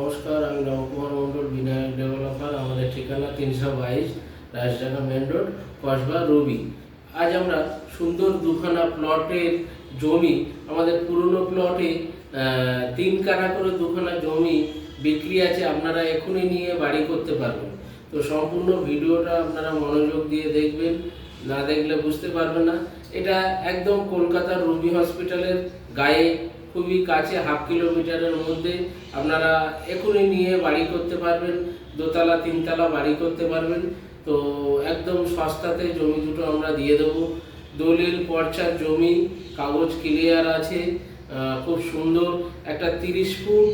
নমস্কার, আমি রামকুমার মণ্ডল বিনায়ক ডেভেলপার। আমাদের ঠিকানা তিনশো বাইশ রাজডাঙ্গা মেন রোড, কসবা, রবি। আজ আমরা সুন্দর দুখানা প্লটের জমি, আমাদের পুরনো প্লটে তিন কানা করে দুখানা জমি বিক্রি আছে, আপনারা এখনই নিয়ে বাড়ি করতে পারবেন। তো সম্পূর্ণ ভিডিওটা আপনারা মনোযোগ দিয়ে দেখবেন, না দেখলে বুঝতে পারবেন না। এটা একদম কলকাতার রবি হসপিটালের গায়ে খুবই কাছে, হাফ কিলোমিটারের মধ্যে। আপনারা এখনই নিয়ে বাড়ি করতে পারবেন, দোতলা, তিনতলা বাড়ি করতে পারবেন। তো একদম সস্তাতে জমি দুটো আমরা দিয়ে দেবো। দলিল, পর্চার জমি, কাগজ ক্লিয়ার আছে খুব সুন্দর। একটা তিরিশ ফুট,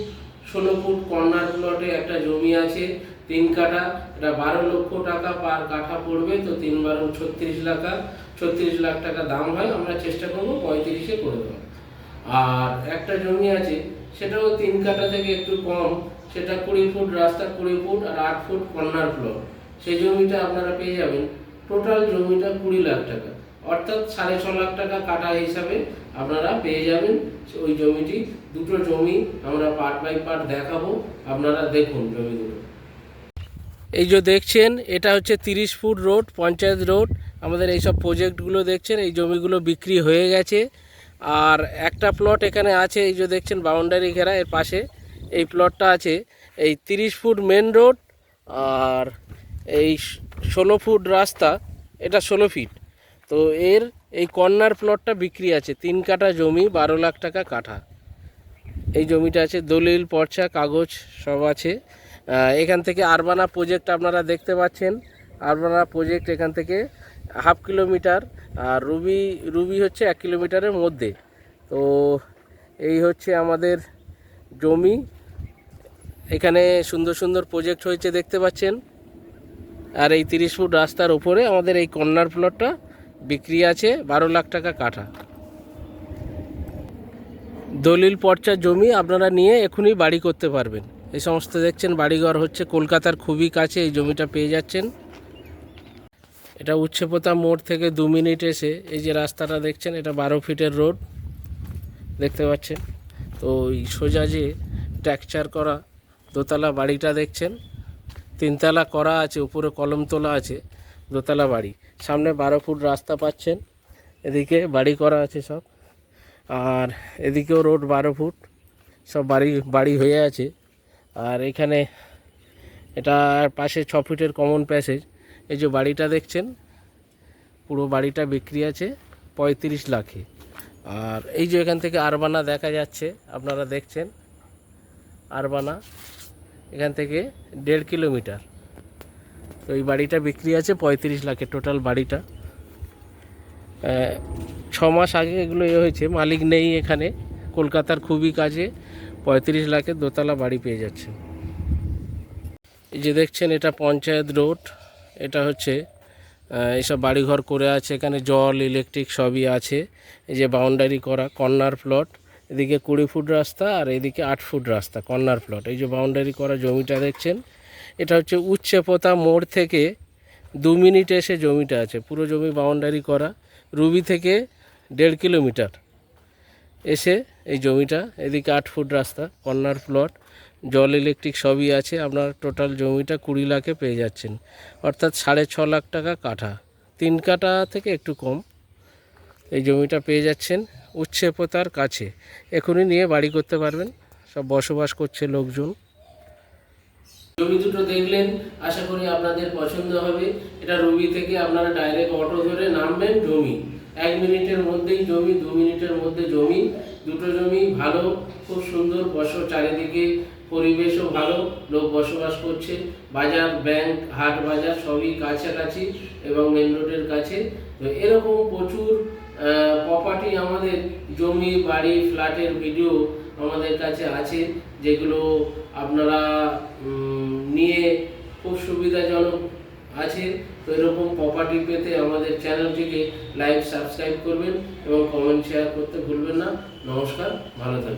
ষোলো ফুট কর্নার প্লটে একটা জমি আছে, তিন কাঠা। এটা বারো লক্ষ টাকা পার কাঠা পড়বে, তো তিন বারো ছত্রিশ লাখ। ছত্রিশ লাখ টাকা দাম হয়, আমরা চেষ্টা করব পঁয়ত্রিশে করে দেবো আর একটা জমি আছে, সেটাও তিন কাঠা থেকে একটু কম, সেটা কুড়ি ফুট রাস্তা কুড়ি ফুট আর আট ফুট কর্নার ফ্লোর সেই জমিটা আপনারা পেয়ে যাবেন। টোটাল জমিটা কুড়ি লাখ টাকা। অর্থাৎ সাড়ে ছ লাখ টাকা কাটা হিসাবে আপনারা পেয়ে যাবেন ওই জমিটি। দুটো জমি আমরা পার্ট বাই পার্ট দেখাবো। আপনারা দেখুন জমিগুলো। এই যে দেখছেন, এটা হচ্ছে তিরিশ ফুট রোড পঞ্চায়েত রোড আমাদের এইসব প্রজেক্টগুলো দেখছেন, এই জমিগুলো বিক্রি হয়ে গেছে। আর একটা প্লট এখানে আছে, এই যে দেখছেন বাউন্ডারি ঘেরা এর পাশে, এই প্লটটা আছে, এই তিরিশ ফুট মেন রোড আর এই ষোলো ফুট রাস্তা, এটা ষোলো ফিট তো এর এই কর্নার প্লটটা বিক্রি আছে, তিন কাঠা জমি, বারো লাখ টাকা কাঠা। এই জমিটা আছে, দলিল, পর্চা, কাগজ সব আছে। এখান থেকে আরবানা প্রজেক্ট আপনারা দেখতে পাচ্ছেন। আরবানা প্রজেক্ট এখান থেকে হাফ কিলোমিটার আর রুবি রুবি হচ্ছে এক কিলোমিটারের মধ্যে। তো এই হচ্ছে আমাদের জমি। এখানে সুন্দর সুন্দর প্রজেক্ট হয়েছে দেখতে পাচ্ছেন। আর এই তিরিশ ফুট রাস্তার উপরে আমাদের এই কর্নার প্লটটা বিক্রি আছে বারো লাখ টাকা কাঠা। দলিল পর্চার জমি আপনারা নিয়ে এখনই বাড়ি করতে পারবেন। এই সমস্ত দেখছেন বাড়িঘর হচ্ছে, কলকাতার খুবই কাছে এই জমিটা পেয়ে যাচ্ছেন। এটা উচ্ছেপোতা মোড় থেকে দু মিনিট এসে এই যে রাস্তাটা দেখছেন, এটা বারো ফিটের রোড, দেখতে পাচ্ছেন। তো এই সোজা যে ট্যাকচার করা দোতলা বাড়িটা দেখছেন, তিনতলা করা আছে, উপরে কলম তোলা আছে, দোতলা বাড়ি। সামনে বারো ফুট রাস্তা পাচ্ছেন, এদিকে বাড়ি করা আছে সব। আর এদিকেও রোড বারো ফুট, সব বাড়ি বাড়ি হয়ে আছে। আর এখানে এটা পাশে ছ ফিটের কমন প্যাসেজ। এই যে বাড়িটা দেখছেন, পুরো বাড়িটা বিক্রি আছে পঁয়ত্রিশ লাখে। আর এই যে এখান থেকে আরবানা দেখা যাচ্ছে, আপনারা দেখছেন, আরবানা, এখান থেকে দেড় কিলোমিটার। তো এই বাড়িটা বিক্রি আছে পঁয়ত্রিশ লাখে টোটাল বাড়িটা। ছ মাস আগে এগুলো এ হয়েছে, মালিক নেই এখানে, কলকাতার খুবই কাজে, পঁয়ত্রিশ লাখে দোতলা বাড়ি পেয়ে যাচ্ছে। এই যে দেখছেন, এটা পঞ্চায়েত রোড এটা হচ্ছে এইসব বাড়িঘর করে আছে, এখানে জল ইলেকট্রিক সবই আছে। এই যে বাউন্ডারি করা কর্নার প্লট এদিকে কুড়ি ফুট রাস্তা আর এদিকে আট ফুট রাস্তা কর্নার প্লট এই যে বাউন্ডারি করা জমিটা দেখছেন, এটা হচ্ছে উচ্চপোতা মোড় থেকে দু মিনিট এসে জমিটা আছে। পুরো জমি বাউন্ডারি করা, রুবি থেকে দেড় কিলোমিটার এসে এই জমিটা, এদিকে আট ফুট রাস্তা কর্নার প্লট জল ইলেকট্রিক সবই আছে। আপনার টোটাল জমিটা কুড়ি লাখে পেয়ে যাচ্ছেন। অর্থাৎ সাড়ে ছ লাখ টাকা কাঠা। তিন কাঠা থেকে একটু কম এই জমিটা পেয়ে যাচ্ছেন উচ্ছেপতার কাছে। এখনই নিয়ে বাড়ি করতে পারবেন। সব বসবাস করছে লোকজন। জমি দুটো দেখলেন, আশা করি আপনাদের পছন্দ হবে। এটা রবি থেকে আপনারা ডাইরেক্ট অটো ধরে নামবেন জমি। এক মিনিটের মধ্যেই জমি, দু মিনিটের মধ্যে জমি। দুটো জমি ভালো, খুব সুন্দর, বস চারিদিকে, পরিবেশও ভালো, লোক বসবাস করছে, বাজার, ব্যাংক, হাট বাজার সবই কাছাকাছি এবং মেন রোডের কাছে। এরকম প্রচুর প্রপার্টি আমাদের জমি, বাড়ি, ফ্ল্যাটের ভিডিও আমাদের কাছে আছে, যেগুলো আপনারা নিয়ে খুব সুবিধাজনক আছে তো এরকম প্রপার্টি পেতে আমাদের চ্যানেলটিকে লাইক সাবস্ক্রাইব করবেন এবং কমেন্ট শেয়ার করতে ভুলবেন না। নমস্কার, ভালো থাকবেন।